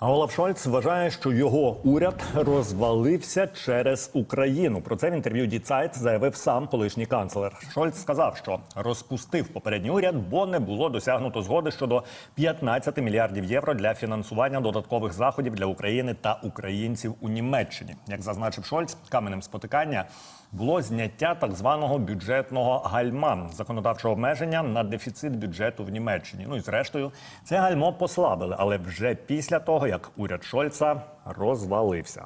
А Олаф Шольц вважає, що його уряд розвалився через Україну. Про це в інтерв'ю Zeit заявив сам колишній канцлер. Шольц сказав, що розпустив попередній уряд, бо не було досягнуто згоди щодо 15 мільярдів євро для фінансування додаткових заходів для України та українців у Німеччині. Як зазначив Шольц, каменем спотикання було зняття так званого бюджетного гальма законодавчого обмеження на дефіцит бюджету в Німеччині. Ну і зрештою, це гальмо послабили, але вже після того, як уряд Шольца розвалився.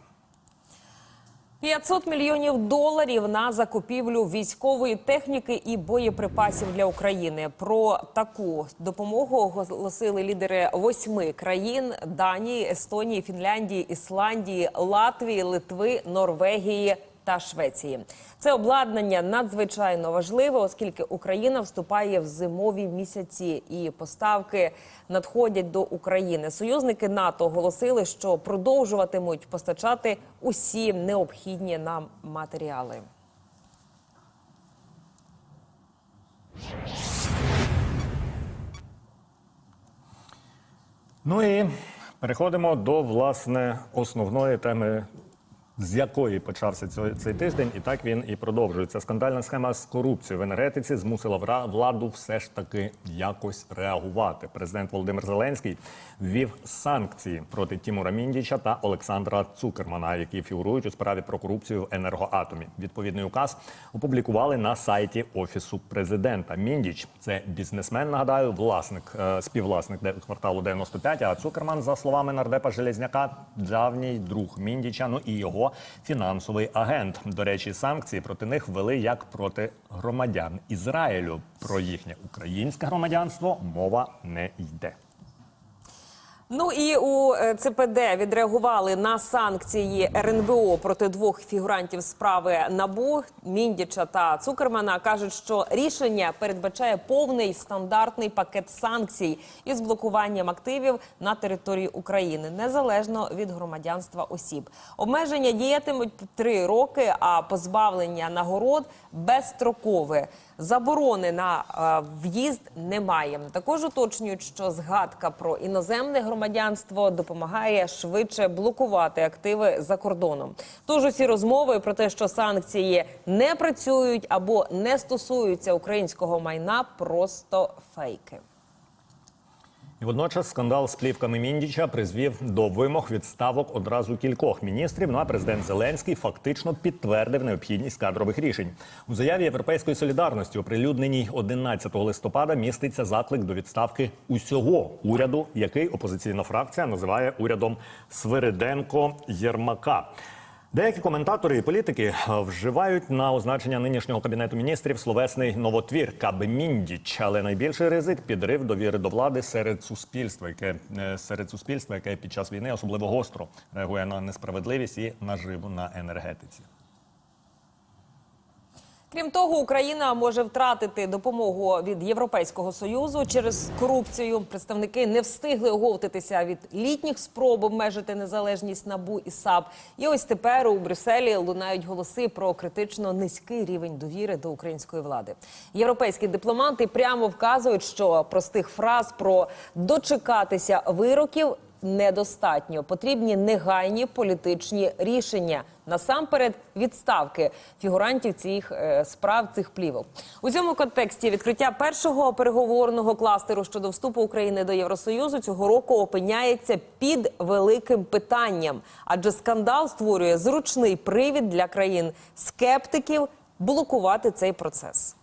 500 мільйонів доларів на закупівлю військової техніки і боєприпасів для України. Про таку допомогу оголосили лідери восьми країн: Данії, Естонії, Фінляндії, Ісландії, Латвії, Литви, Норвегії. Та Швеції це обладнання надзвичайно важливе, оскільки Україна вступає в зимові місяці і поставки надходять до України. Союзники НАТО оголосили, що продовжуватимуть постачати усі необхідні нам матеріали. Ну і переходимо до власне основної теми. З якої почався цей, цей тиждень, і так він і продовжується. Скандальна схема з корупцією в енергетиці змусила владу все ж таки якось реагувати. Президент Володимир Зеленський ввів санкції проти Тімура Міндіча та Олександра Цукермана, які фігурують у справі про корупцію в енергоатомі. Відповідний указ опублікували на сайті офісу президента. Міндіч це бізнесмен. Нагадаю, власник е, співвласник кварталу 95, А Цукерман, за словами нардепа Железняка, давній друг Міндіча. Ну і його фінансовий агент. До речі, санкції проти них ввели як проти громадян Ізраїлю. Про їхнє українське громадянство мова не йде. Ну і у е, ЦПД відреагували на санкції РНБО проти двох фігурантів справи Набу Міндіча та Цукермана. кажуть, що рішення передбачає повний стандартний пакет санкцій із блокуванням активів на території України, незалежно від громадянства осіб. Обмеження діятимуть три роки, а позбавлення нагород безстрокове. Заборони на е, в'їзд немає. Також уточнюють, що згадка про іноземне громадянство допомагає швидше блокувати активи за кордоном. Тож усі розмови про те, що санкції не працюють або не стосуються українського майна, просто фейки. Водночас скандал з плівками Міндіча призвів до вимог відставок одразу кількох міністрів. Ну а президент Зеленський фактично підтвердив необхідність кадрових рішень. У заяві Європейської солідарності, оприлюдненій 11 листопада, міститься заклик до відставки усього уряду, який опозиційна фракція називає урядом Свириденко-Єрмака. Деякі коментатори і політики е, вживають на означення нинішнього кабінету міністрів словесний новотвір Кабміндіч, але найбільший ризик підрив довіри до влади серед суспільства, яке е, серед суспільства, яке під час війни особливо гостро реагує на несправедливість і наживу на енергетиці. Крім того, Україна може втратити допомогу від Європейського союзу через корупцію. Представники не встигли оговтатися від літніх спроб обмежити незалежність НАБУ і САП. І ось тепер у Брюсселі лунають голоси про критично низький рівень довіри до української влади. Європейські дипломати прямо вказують, що простих фраз про дочекатися вироків недостатньо. Потрібні негайні політичні рішення. Насамперед, відставки фігурантів цих е, справ цих плівок у цьому контексті відкриття першого переговорного кластеру щодо вступу України до Євросоюзу цього року опиняється під великим питанням, адже скандал створює зручний привід для країн скептиків блокувати цей процес.